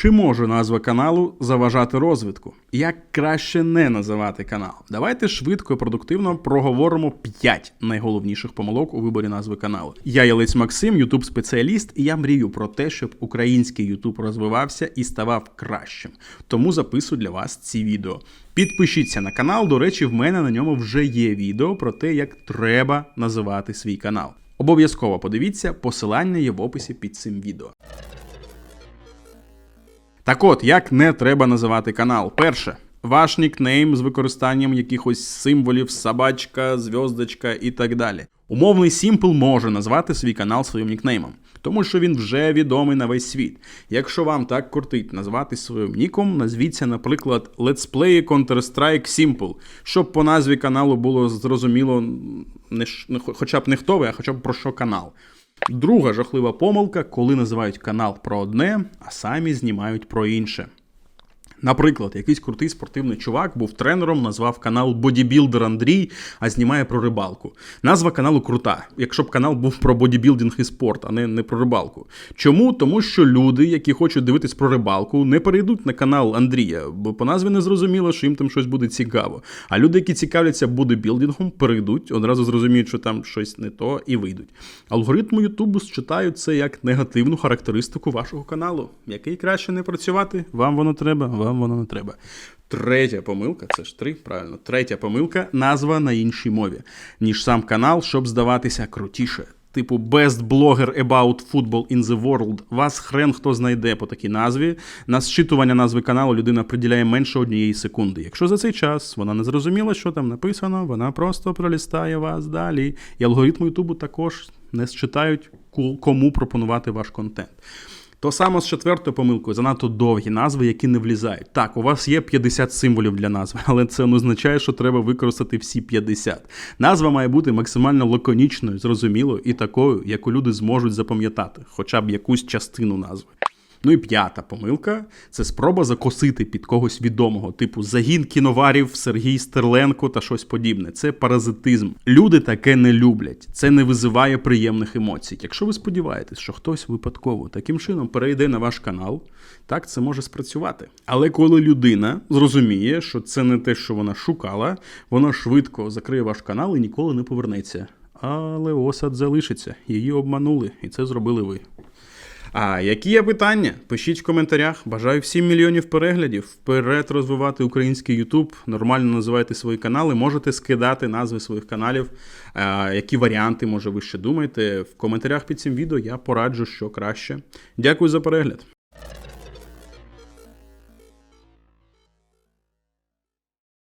Чи може назва каналу заважати розвитку? Як краще не називати канал? Давайте швидко і продуктивно проговоримо 5 найголовніших помилок у виборі назви каналу. Я Єлець Максим, ютуб спеціаліст, і я мрію про те, щоб український ютуб розвивався і ставав кращим. Тому записую для вас ці відео. Підпишіться на канал. До речі, в мене на ньому вже є відео про те, як треба називати свій канал. Обов'язково подивіться, посилання є в описі під цим відео. Так от, як не треба називати канал? Перше. Ваш нікнейм з використанням якихось символів, собачка, зв'яздочка і так далі. Умовний Simple може назвати свій канал своїм нікнеймом, тому що він вже відомий на весь світ. Якщо вам так кортить назвати своїм ніком, назвіться, наприклад, Let's Play Counter-Strike Simple, щоб по назві каналу було зрозуміло не, хоча б не хто ви, а хоча б про що канал. Друга жахлива помилка, коли називають канал про одне, а самі знімають про інше. Наприклад, якийсь крутий спортивний чувак був тренером, назвав канал Бодібілдер Андрій, а знімає про рибалку. Назва каналу крута, якщо б канал був про бодібілдинг і спорт, а не, не про рибалку. Чому? Тому що люди, які хочуть дивитись про рибалку, не перейдуть на канал Андрія, бо по назві не зрозуміло, що їм там щось буде цікаво. А люди, які цікавляться бодібілдингом, перейдуть, одразу зрозуміють, що там щось не то, і вийдуть. Алгоритми Ютубу считають це як негативну характеристику вашого каналу, який краще не працювати. Вам воно треба, вам воно не треба. Третя помилка, це ж три, правильно. Третя помилка назва на іншій мові, ніж сам канал, щоб здаватися крутіше. Типу Best Blogger About Football in the World. Вас хрен хто знайде по такій назві. На зчитування назви каналу людина приділяє менше однієї секунди. Якщо за цей час вона не зрозуміла, що там написано, вона просто пролістає вас далі. І алгоритми Ютубу також не считають, кому пропонувати ваш контент. То саме з четвертою помилкою, занадто довгі назви, які не влізають. Так, у вас є 50 символів для назви, але це не означає, що треба використати всі 50. Назва має бути максимально лаконічною, зрозумілою і такою, яку люди зможуть запам'ятати, хоча б якусь частину назви. Ну і п'ята помилка це спроба закосити під когось відомого, типу загін кіноварів Сергій Стерленко та щось подібне. Це паразитизм. Люди таке не люблять. Це не визиває приємних емоцій. Якщо ви сподіваєтесь, що хтось випадково таким чином перейде на ваш канал, так це може спрацювати. Але коли людина зрозуміє, що це не те, що вона шукала, вона швидко закриє ваш канал і ніколи не повернеться. Але осад залишиться. Її обманули, і це зробили ви. А які є питання? Пишіть в коментарях. Бажаю всім мільйонів переглядів. Вперед розвивати український Ютуб. Нормально називайте свої канали. Можете скидати назви своїх каналів. Які варіанти, може, ви ще думаєте? В коментарях під цим відео я пораджу, що краще. Дякую за перегляд.